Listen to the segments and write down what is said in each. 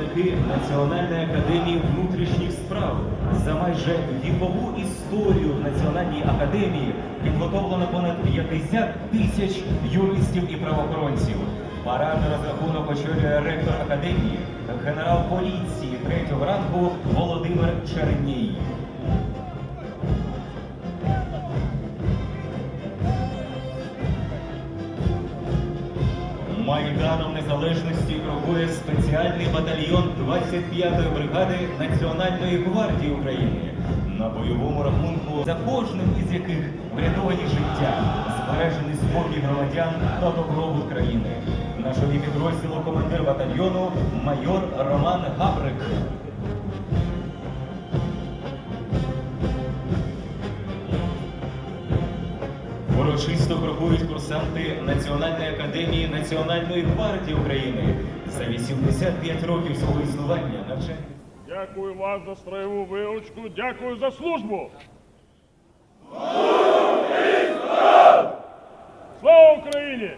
представники Національної академії внутрішніх справ. За майже вікову історію в Національній академії підготовлено понад 50 тисяч юристів і правоохоронців. Парад розрахунок очолює ректор академії, генерал поліції третього ранку Володимир Черній. Майданом Незалежності крокує спеціальний батальйон 25-ї бригади Національної гвардії України. На бойовому рахунку за кожним із яких врятовані життя, збережений спокій громадян та добробут країни. На чолі підрозділу командир батальйону майор Роман Габрик. Урочисто крокують курсанти Національної академії Національної гвардії України за 85 років свого існування навчання. Дякую вам за строєву вилучку, дякую за службу. Слава Україні!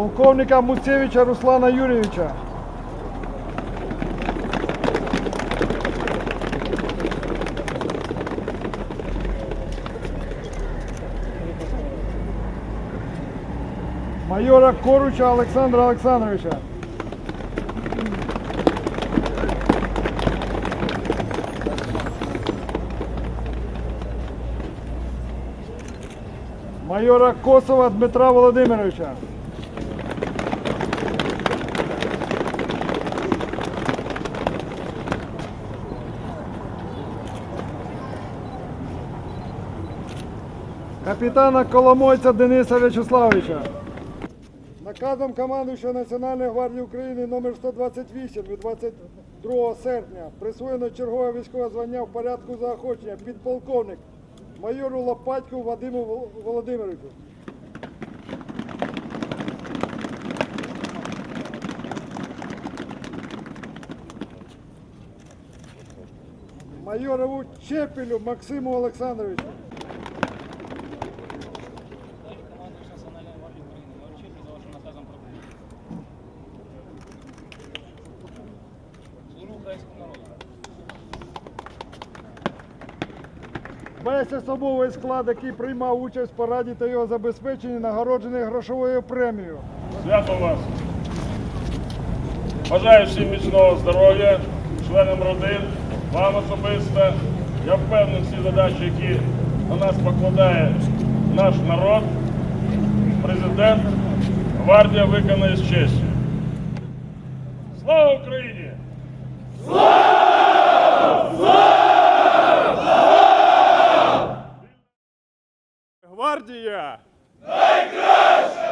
Полковника Муцевича Руслана Юрьевича. Майора Коруча Александра Александровича. Майора Косова Дмитра Володимировича. Капітана Коломойця Дениса В'ячеславовича. Наказом командуючого Національної гвардії України номер 128 від 22 серпня присвоєно чергове військове звання в порядку заохочення підполковник майору Лопатьку Вадиму Володимировичу. Майорову Чепелю Максиму Олександровичу. командуючий Національної гвардії України. Я вручити за вашим наказом про Служу українському народу. Весь особовий склад, який приймав участь в параді та його забезпеченні, нагороджений грошовою премією. Свято вас! Бажаю всім міцного здоров'я, членам родин, вам особисто. Я впевнений, всі задачі, які на нас покладає наш народ, президент, гвардія виконає з честю. Слава Україні! Гвардія! Найкраща!